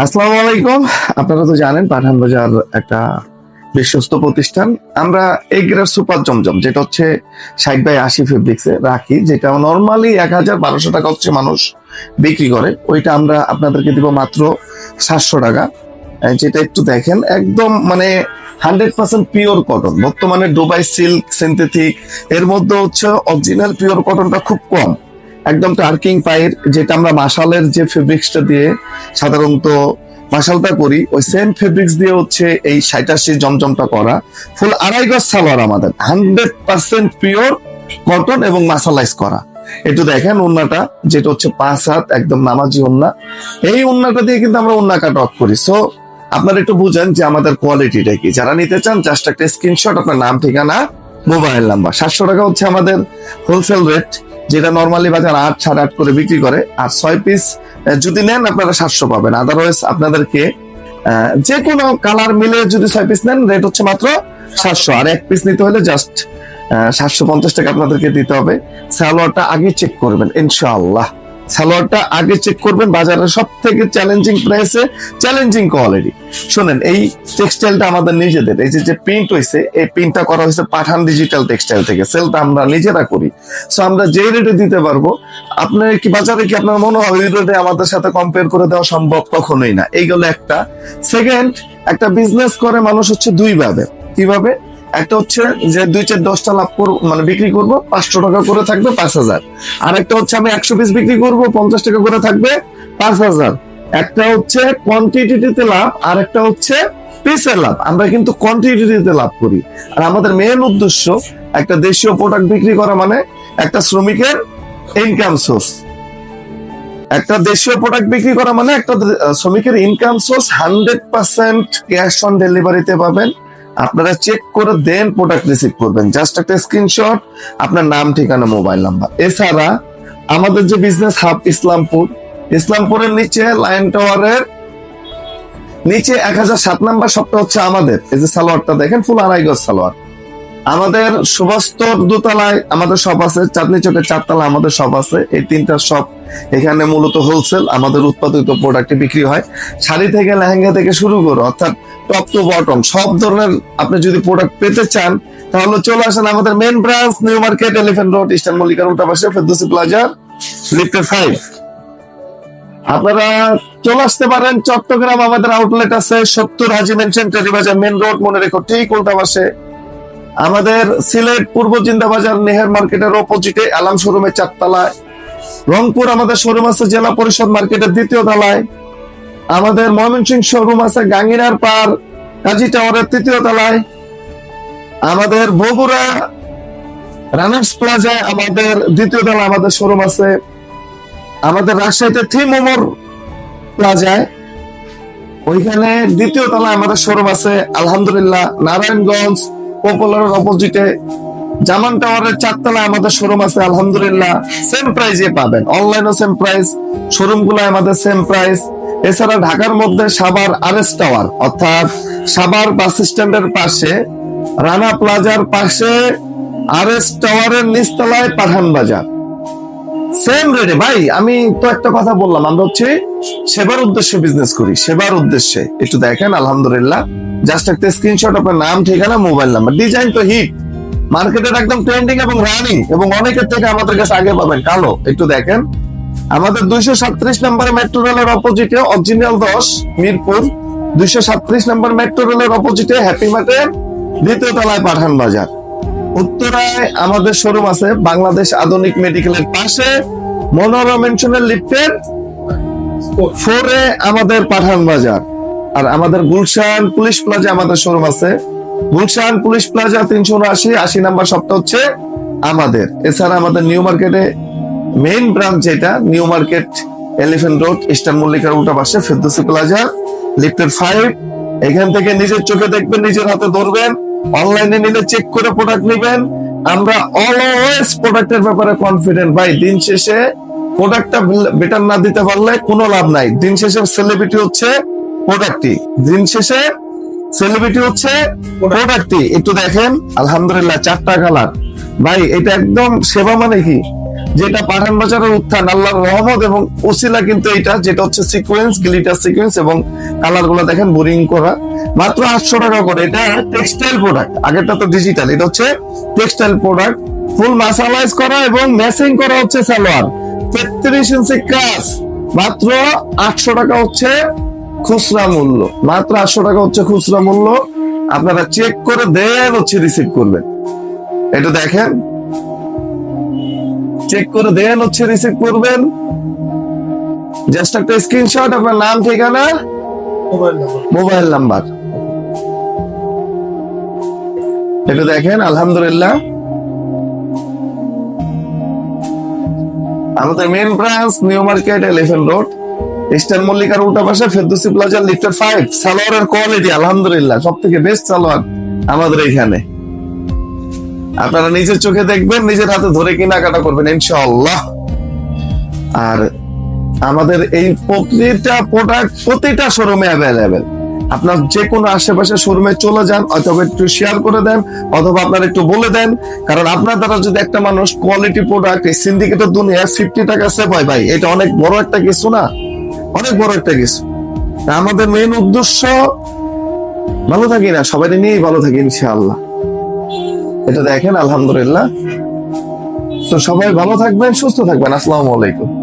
আসসালামু আলাইকুম। আপনারা তো জানেন পাঠান বাজার একটা বিশ্বস্ত প্রতিষ্ঠান। আমরা এগ্রার সুপার জমজম, যেটা হচ্ছে ষাট বাই আশি ফেব্রিক্সে রাখি, যেটা নর্মালি এক হাজার বারোশো টাকা হচ্ছে মানুষ বিক্রি করে। ওইটা আমরা আপনাদেরকে দিব মাত্র সাতশো টাকা। যেটা একটু দেখেন, একদম মানে হান্ড্রেড পার্সেন্ট পিওর কটন বর্তমানে দুবাই সিল্ক সিনথেটিক এর মধ্যে হচ্ছে অরিজিনাল পিওর কটনটা খুব কম। একদম টার্কিং পায়ের যেটা আমরা মাসালের যে ফেব্রিক্সটা দিয়ে সাধারণত মাসালটা করি, ওই সেম ফেব্রিক্স দিয়ে হচ্ছে এই সাইটাসি জমজমটা করা। ফুল আড়াই গজ সালোয়ার আমাদের। হান্ড্রেড পার্সেন্ট পিওর কটন এবং মাসালাইজ করা। একটু দেখেন উন্নাটা যেটা হচ্ছে পাঁচ হাত, একদম নামাজি উন্না এই উন্নাটা দিয়ে কিন্তু আমরা উন্না কাট অফ করি। সো আপনারা একটু বুঝেন যে আমাদের কোয়ালিটিটা কি। যারা নিতে চান জাস্ট একটা স্ক্রিনশট আপনার নাম, ঠিকানা মোবাইল নাম্বার সাতশো টাকা হচ্ছে আমাদের হোলসেল রেট যেটা নর্মালি বাজার আট, সাড়ে আট করে বিক্রি করে, আর ছয় পিস যদি নেন আপনারা সাতশো পাবেন। আদারওয়াইজ আপনাদেরকে যে কোনো কালার মিলে যদি ছয় পিস নেন রেট হচ্ছে মাত্র সাতশো। আর এক পিস নিতে হলে জাস্ট সাতশো পঞ্চাশ টাকা আপনাদেরকে দিতে হবে। স্যালোয়ারটা আগে চেক করবেন, ইনশাআল্লাহ। সালোয়ারটা আগে চেক করবেন, বাজারের সব থেকে চ্যালেঞ্জিং প্রাইসে চ্যালেঞ্জিং কোয়ালিটি শোনেন, এই টেক্সটাইলটা আমাদের নিজেদের, এই যে যে প্রিন্ট হয়েছে এই প্রিন্টটা করা হয়েছে পাঠান ডিজিটাল টেক্সটাইল থেকে সেলটা আমরা নিজেরা করি। সো আমরা যে রেটে দিতে পারব, আপনার কি, বাজারে কি আপনার মনে হয় ওই রেটে আমাদের সাথে কম্পেয়ার করে দেওয়া সম্ভব? কখনোই না। এইগুলো একটা। সেকেন্ড একটা বিজনেস করে মানুষ হচ্ছে দুইভাবে কীভাবে? একটা হচ্ছে যে দুই চার দশটা লাভ করব মানে বিক্রি করব, পাঁচশো টাকা করে থাকবে পাঁচ হাজার। আর একটা হচ্ছে আমি একশো পিস বিক্রি করব, পঞ্চাশ টাকা করে থাকবে পাঁচ হাজার। একটা হচ্ছে কোয়ান্টিটিতে লাভ, আর একটা হচ্ছে পিসের লাভ। আমরা কিন্তু কোয়ান্টিটিতে লাভ করি। আর আমাদের মেন উদ্দেশ্য একটা দেশীয় প্রোডাক্ট বিক্রি করা মানে একটা শ্রমিকের ইনকাম সোর্স একটা দেশীয় প্রোডাক্ট বিক্রি করা মানে একটা শ্রমিকের income source hundred percent cash on ডেলিভারিতে পাবেন। আপনারা চেক করে দেন প্রোডাক্ট রিসিভ করবেন। জাস্ট একটা স্ক্রিনশট আপনার নাম, ঠিকানা মোবাইল নাম্বার এছাড়া আমাদের যে বিজনেস হাব ইসলামপুর, ইসলামপুরের নিচে লাইন টাওয়ারের নিচে এক হাজার সাত নাম্বার সবটা হচ্ছে আমাদের। এই যে সালোয়ারটা দেখেন ফুল আড়াই গজ সালোয়ার। আমাদের সুবাস্তর দোতলায় আমাদের শপ আছে, চাঁদনি চকের চারতলা আমাদের শপ আছে। এই তিনটা শপ এখানে মূলত হোলসেল আমাদের উৎপাদিত প্রোডাক্ট বিক্রি হয়। শাড়ি থেকে লেহেঙ্গা থেকে শুরু করে, অর্থাৎ টপ টু বটম সব ধরনের আপনি যদি প্রোডাক্ট পেতে চান, তাহলে চলে আসেন আমাদের main branch new market elephant road eastern মল্লিকার উল্টা পাশে ফেরদৌসি প্লাজা লিফটের ফাইভ আপনারা চলে আসতে পারেন, চট্টগ্রাম আমাদের আউটলেট আছে, সত্তর Haji mansion Terribazar main road মনে রেখো, ঠিক উল্টা পাশে। আমাদের সিলেট পূর্ব জিন্দাবাজার নেহের মার্কেটের অপোজিটে আলাম শোরুমের চারতলায়। রংপুর আমাদের শোরুম আছে জেলা পরিষদ মার্কেটের দ্বিতীয় তলায়। আমাদের ময়মনসিংহ শোরুম আছে গাঙ্গিনার পার কাজী টাওয়ারের তৃতীয় তলায়। আমাদের বগুড়া রানার্স প্লাজায় আমাদের দ্বিতীয় তলায় আমাদের শোরুম আছে। আমাদের রাজশাহীতে থ্রি মোমোর প্লাজায়। ওইখানে দ্বিতীয় তলায় আমাদের শোরুম আছে, আলহামদুলিল্লাহ, নারায়ণগঞ্জ পপুলারের অপোজিটে জামান টাওয়ারের চারতলায় আমাদের শোরুম আছে, আলহামদুলিল্লাহ। সেম প্রাইজে পাবেন। অনলাইনও সেম প্রাইস শোরুমগুলো আমাদের সেম প্রাইস এছাড়া ঢাকার মধ্যে সাভার আরএস টাওয়ার অর্থাৎ সাভার বাস স্ট্যান্ডের পাশে রানা প্লাজার পাশে আরএস টাওয়ারের নিচতলায় পাঠান বাজার। সেম রেটে ভাই, আমি তো একটা কথা বললাম, আমরা হচ্ছে সেবার উদ্দেশ্যে বিজনেস করি, সেবার উদ্দেশ্যে। একটু দেখেন, আলহামদুলিল্লাহ। জাস্ট একটা স্ক্রিনশট আপনার নাম ঠিকানা মোবাইল নাম্বার ডিজাইন তো হিট মার্কেটের একদম ট্রেন্ডিং এবং রানিং এবং অনেকের থেকে আমাদের কাছে আগে পাবেন। কালো একটু দেখেন। আমাদের দুইশো সাতত্রিশ নম্বর মেট্রো রেলের অপোজিটে অরিজিনাল দশ মিরপুর। দুইশো সাতত্রিশ নম্বর মেট্রো রেলের অপোজিটে হ্যাপি মার্টের দ্বিতীয় তলায় পাঠান বাজার। উত্তরায় আমাদের শোরুম আছে বাংলাদেশ আধুনিক মেডিকেলের পাশে। মনোরম মেনশনের লিফটের। ফোরে আমাদের পাঠান বাজার। আর আমাদের গুলশান পুলিশ প্লাজা আমাদের শোরুম আছে। গুলশান পুলিশ প্লাজা তিনশো উনআশি, আশি নাম্বার সপ্তাহ হচ্ছে আমাদের। এছাড়া আমাদের নিউ মার্কেটে মেইন ব্রাঞ্চ যেটা, new market elephant road, eastern মল্লিকার উল্টা পাশে, ফেরদৌসি প্লাজা, লিফটের ফাইভ। এখান থেকে নিজের চোখে দেখবেন, নিজের হাতে ধরবেন অনলাইনে নিলে চেক করে প্রোডাক্ট নেবেন। আমরা অলওয়েজ প্রোডাক্টের ব্যাপারে কনফিডেন্ট ভাই, দিন শেষে প্রোডাক্টটা বেটার না দিতে পারলে কোনো লাভ নাই। দিন শেষে সেলিব্রিটি হচ্ছে প্রোডাক্টই দিন শেষে সেলিব্রিটি হচ্ছে একটু দেখেন, আলহামদুলিল্লাহ, চারটা কালার ভাই, এটা একদম সেবা মানে কি? যেটা পাঠান উত্থান, আল্লাহর রহমত এবং কিন্তু এটা যেটা হচ্ছে সিকোয়েন্স গ্লিটার সিকোয়েন্স এবং কালারগুলো দেখেন বোরিং করা। মাত্র আটশো টাকা করে। এটা টেক্সটাইল প্রোডাক্ট আগেরটা তো ডিজিটাল এটা হচ্ছে টেক্সটাইল প্রোডাক্ট ফুল মাসালাইজ করা এবং ম্যাচিং করা হচ্ছে সালোয়ার। তেত্রিশ ইঞ্চি কাজ। মাত্র আটশো টাকা হচ্ছে খুচরা মূল্য। মাত্র আটশো টাকা হচ্ছে খুচরা মূল্য। আপনারা চেক করে দেন হচ্ছে রিসিভ করবেন। এটা দেখেন। চেক করে দেন হচ্ছে রিসিভ করবেন। জাস্ট একটা স্ক্রিনশট আপনার নাম ঠিকানা মোবাইল নাম্বার এটা দেখেন আলহামদুলিল্লাহ। আমাদের main branch new market elephant road eastern মল্লিকার উল্টা পাশে ফেরদৌসি প্লাজার লিফটার ফাইভ সালোয়ারের কোয়ালিটি আলহামদুলিল্লাহ সব থেকে বেস্ট সালোয়ার আমাদের এখানে আপনারা নিজের চোখে দেখবেন, নিজের হাতে ধরে কেনাকাটা করবেন, ইনশাআল্লাহ। আর আমাদের এই প্রতিটা প্রোডাক্ট প্রতিটা শোরুমে অ্যাভেলেবেল আপনার যে কোনো আশেপাশে শোরুমে চলে যান, অথবা একটু শেয়ার করে দেন, অথবা আপনার একটু বলে দেন, কারণ আপনার দ্বারা যদি একটা মানুষ কোয়ালিটি প্রোডাক্ট এই সিন্ডিকেটের দুনিয়া ফিফটি টাকা সেভ হয়, ভাই, এটা অনেক বড় একটা কিছু না। অনেক বড় একটা কিছু। আমাদের মেন উদ্দেশ্য, ভালো থাকি না, সবাই নিয়েই ভালো থাকি ইনশাআল্লাহ। এটা দেখেন, আলহামদুলিল্লাহ। তো সবাই ভালো থাকবেন, সুস্থ থাকবেন। আসসালামু আলাইকুম।